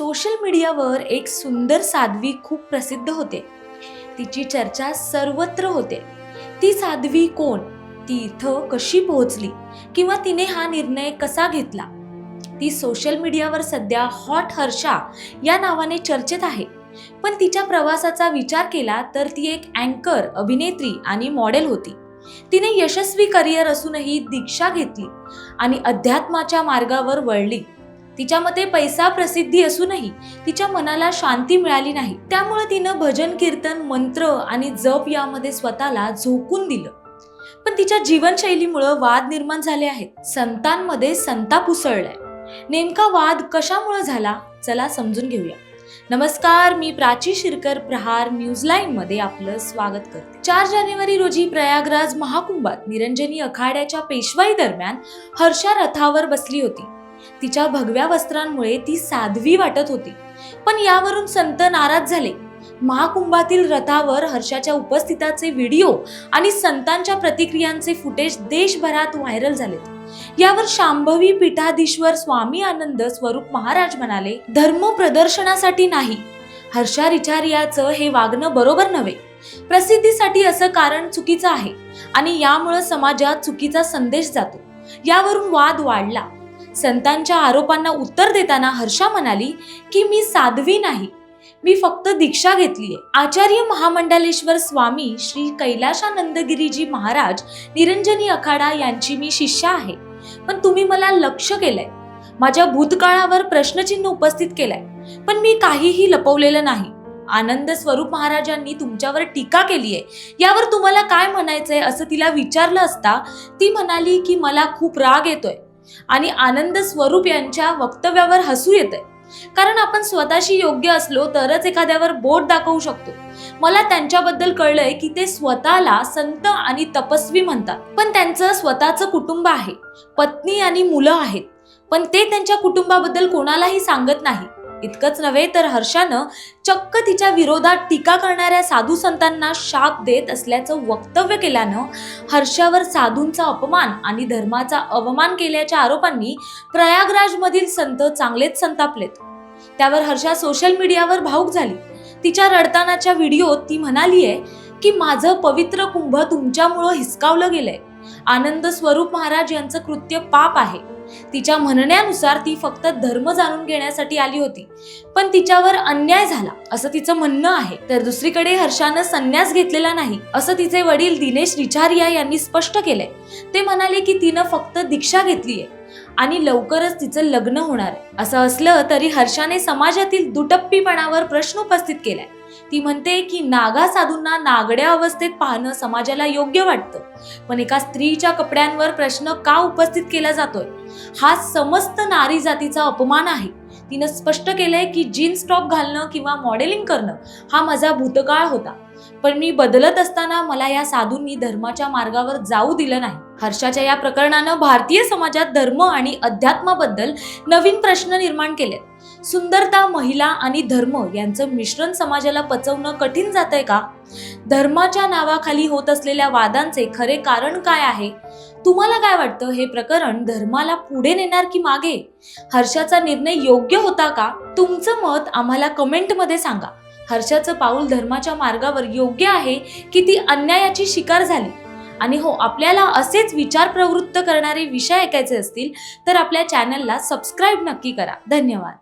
Social मीडियावर एक सुंदर साध्वी खूप प्रसिद्ध होते. तिची चर्चा सर्वत्र होते. ती साध्वी कोण? ती इथं कशी पोहोचली? किंवा तिने हा निर्णय कसा घेतला? ती सोशल मीडियावर सध्या हॉट हर्षा या नावाने चर्चेत आहे. पण तिच्या प्रवासाचा विचार केला तर ती एक अँकर अभिनेत्री आणि मॉडेल होती. तिने यशस्वी करिअर असूनही दीक्षा घेतली आणि अध्यात्माच्या मार्गावर वळली. तिच्या मते पैसा प्रसिद्धी असूनही तिच्या मनाला शांती मिळाली नाही. त्यामुळे तिनं भजन कीर्तन मंत्र आणि जप यामध्ये स्वतःला झोकून दिलं. पण तिच्या जीवनशैलीमुळं वाद निर्माण झाले आहेत. संतांमध्ये संताप उसळलाय. नेमका वाद कशामुळे झाला? चला समजून घेऊया. नमस्कार मी प्राची शिरकर प्रहार न्यूज लाईन मध्ये आपलं स्वागत करते. चार जानेवारी रोजी प्रयागराज महाकुंभात निरंजनी अखाड्याच्या पेशवाई दरम्यान हर्षा रथावर बसली होती. तिच्या भगव्या वस्त्रांमुळे ती साध्वी वाटत होती. पण यावरून संत नाराज झाले. महाकुंभातील रथावर हर्षाच्या उपस्थिताचे व्हिडिओ आणि संतांच्या प्रतिक्रियांचे फुटेज देशभरात व्हायरल झालेत यावर शांभवी पीठाधीश्वर स्वामी आनंद स्वरूप महाराज म्हणाले धर्म प्रदर्शनासाठी नाही. हर्षा रिचारियाचं हे वागणं बरोबर नव्हे. प्रसिद्धीसाठी असं कारण चुकीचं आहे आणि यामुळं समाजात चुकीचा संदेश जातो. यावरून वाद वाढला. संतांच्या आरोपांना उत्तर देताना हर्षा म्हणाली की मी साध्वी नाही. मी फक्त दीक्षा घेतलीये. आचार्य महामंडलेश्वर स्वामी श्री कैलाशानंदगिरीजी महाराज निरंजनी अखाडा यांची मी शिष्या आहे. पण तुम्ही मला लक्ष केलंय. माझ्या भूतकाळावर प्रश्नचिन्ह उपस्थित केलंय. पण मी काहीही लपवलेलं नाही. आनंद स्वरूप महाराजांनी तुमच्यावर टीका केली आहे यावर तुम्हाला काय म्हणायचंय असं तिला विचारलं असता ती म्हणाली की मला खूप राग येतोय. आणि आनंद स्वरूप यांच्या वक्तव्यावर हसू येतंय. कारण आपण स्वतःशी योग्य असलो तरच एखाद्यावर बोट दाखवू शकतो. मला त्यांच्याबद्दल कळलंय की ते स्वतःला संत आणि तपस्वी म्हणतात. पण त्यांचं स्वतःचं कुटुंब आहे. पत्नी आणि मुलं आहेत. पण ते त्यांच्या कुटुंबाबद्दल कोणालाही सांगत नाही. इतकंच नव्हे तर हर्षानं चक्क तिच्या विरोधात टीका करणाऱ्या साधू संतांना शाप देत असल्याचं वक्तव्य केल्यानं हर्षावर साधूंचा अपमान आणि धर्माचा अवमान केल्याच्या आरोपांनी प्रयागराजमधील संत चांगलेच संतापलेत. त्यावर हर्षा सोशल मीडियावर भावूक झाली. तिच्या रडतानाच्या व्हिडिओत ती म्हणाली आहे की माझं पवित्र कुंभ तुमच्यामुळं हिसकावलं गेलंय. आनंद स्वरूप महाराज यांचं कृत्य पाप आहे. तिच्या म्हणण्यानुसार ती फक्त धर्म जाणून घेण्यासाठी आली होती. पण तिच्यावर अन्याय झाला असं तिचं म्हणणं आहे. तर दुसरीकडे हर्षानं संन्यास घेतलेला नाही असं तिचे वडील दिनेश रिचारिया यांनी स्पष्ट केलंय. ते म्हणाले की तिनं फक्त दीक्षा घेतलीये आणि लवकरच तिचं लग्न होणार आहे. असं असलं तरी हर्षाने समाजातील दुटप्पीपणावर प्रश्न उपस्थित केलाय. ती म्हणते की नागा साधूंना नागड्या अवस्थेत पाहणं समाजाला योग्य वाटतं. पण एका स्त्रीच्या कपड्यांवर प्रश्न का उपस्थित केला जातोय? हा समस्त नारी जातीचा अपमान आहे. तिनं स्पष्ट केलंय की जीन्स टॉप घालणं किंवा मॉडेलिंग करणं हा माझा भूतकाळ होता. पण मी बदलत असताना मला या साधूंनी धर्माच्या मार्गावर जाऊ दिलं नाही. हर्षाच्या या प्रकरणानं भारतीय समाजात धर्म आणि अध्यात्माबद्दल नवीन प्रश्न निर्माण केलेत. सुंदरता महिला आणि धर्म यांचं मिश्रण समाजाला पचवणं कठीण जातंय का? धर्माच्या नावाखाली होत असलेल्या वादांचे खरे कारण काय आहे? तुम्हाला काय वाटतं? हे प्रकरण धर्माला पुढे नेणार की मागे? हर्षाचा निर्णय योग्य होता का? तुमचं मत आम्हाला कमेंटमध्ये सांगा. हर्षाचं पाऊल धर्माच्या मार्गावर योग्य आहे की ती अन्यायाची शिकार झाली? आणि हो आपल्याला असेच विचार प्रवृत्त करणारे विषय ऐकायचे असतील तर आपल्या चॅनलला सबस्क्राईब नक्की करा. धन्यवाद.